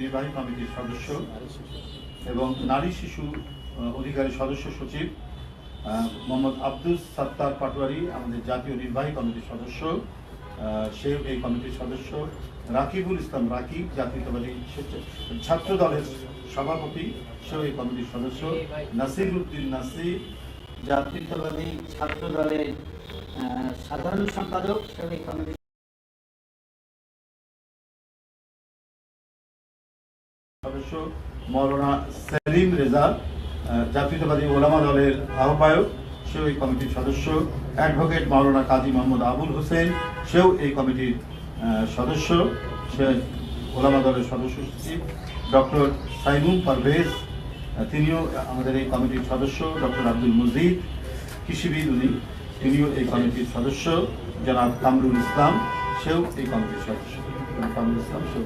নির্বাহী কমিটির সদস্য এবং নারী শিশু অধিকারী সদস্য সচিব মোহাম্মদ আব্দুল সাত্তার পাটোয়ারি, আমাদের জাতীয় নির্বাহী কমিটির সদস্য সে এই কমিটির সদস্য, রাকিবুল ইসলাম রাকিব জাতীয়তাবাদী ছাত্র দলের সভাপতি, সেও এই কমিটির সদস্য, নাসির উদ্দিন নাসির জাতীয়তাবাদী ছাত্র দলের সাধারণ সম্পাদক শ্রমিক কমিটি সদস্য মৌলানা সেলিম রেজা জাতীয়তাবাদী ওলামা দলের আহ্বায়ক, সেও এই কমিটির সদস্য। অ্যাডভোকেট মৌলানা কাজী মোহাম্মদ আবুল হোসেন, সেও এই কমিটির সদস্য। সে ওলামা দলের সদস্য সচিব ডক্টর সাইমুম পারভেজ তিনিও আমাদের এই কমিটির সদস্য। ডক্টর আব্দুল মজিদ, কৃষিবিদ উনি, তিনিও এই কমিটির সদস্য। জনাব কামরুল ইসলাম, সেও এই কমিটির সদস্য। কামরুল ইসলাম, সেও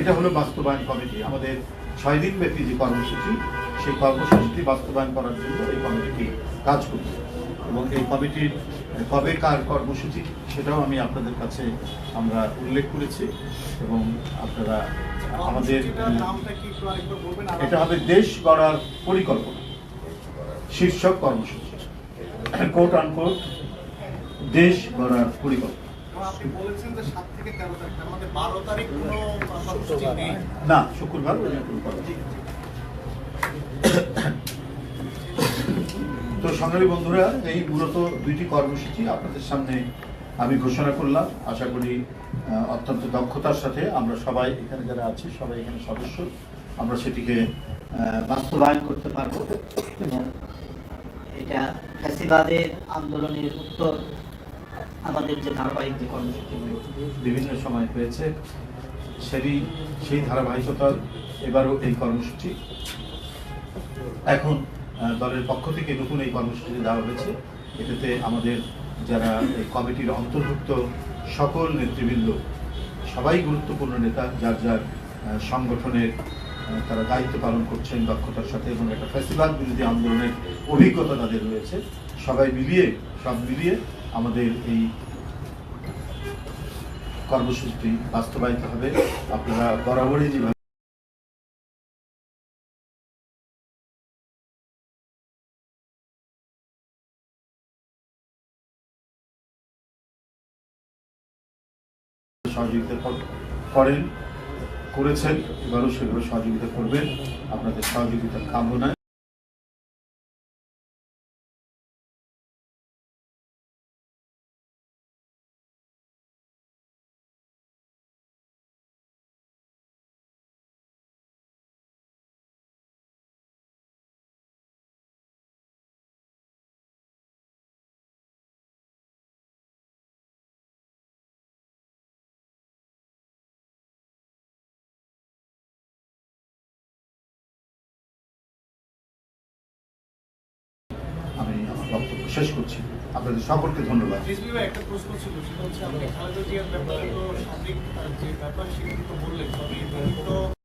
এটা হলো বাস্তবায়ন কমিটি। আমাদের ছয় দিন ব্যাপী যে কর্মসূচি সেই কর্মসূচিটি বাস্তবায়ন করার জন্য এই কমিটিটি কাজ করছে। এবং এই কমিটির কবে কার কর্মসূচি সেটাও আমি আপনাদের কাছে আমরা উল্লেখ করেছি এবং আপনারা আমাদের এটা হবে দেশ গড়ার পরিকল্পনা। শীর্ষক কর্মসূচি। কোট আনকোট দেশ গড়ার পরিকল্পনা। আপনি বলেছেন যে সাত থেকে তেরো তারিখ তার মধ্যে বারো তারিখ কোনো কর্মসূচি না শুক্রবার। তো সংগ্রামী বন্ধুরা এই মূলত দুইটি কর্মসূচি আপনাদের সামনে আমি ঘোষণা করলাম। আশা করি আহ, অত্যন্ত দক্ষতার সাথে আমরা সবাই এখানে যারা আছি সবাই এখানে সদস্য আমরা সেটিকে আহ, বাস্তবায়ন করতে পারব। এবং এটা ফ্যাসিবাদের আন্দোলনের উত্তর আমাদের যে ধারাবাহিক যে কর্মসূচিগুলো বিভিন্ন সময় হয়েছে। সেই সেই ধারাবাহিকতার এবারও এই কর্মসূচি। এখন দলের পক্ষ থেকে নতুন এই কর্মসূচি দেওয়া হয়েছে। এটাতে আমাদের যারা এই কমিটির অন্তর্ভুক্ত সকল নেতৃবৃন্দ, সবাই গুরুত্বপূর্ণ নেতা, যার যার সংগঠনের তারা দায়িত্ব পালন করছেন দক্ষতার সাথে এবং একটা ফেস্টিভাল বিরোধী আন্দোলনের অভিজ্ঞতা তাদের রয়েছে। সবাই মিলিয়ে, সব মিলিয়ে আমাদের এই কর্মসূচিটি বাস্তবায়িত হবে। আপনারা বরাবরই যেভাবে সহযোগিতা করেন, করেছেন এবারও সেভাবে সহযোগিতা করবেন। আপনাদের সহযোগিতার কামনায় শেষ করছি। আপনাদের সকলকে ধন্যবাদ। একটা প্রশ্ন ছিল সেটা হচ্ছে তো যে ব্যাপার তো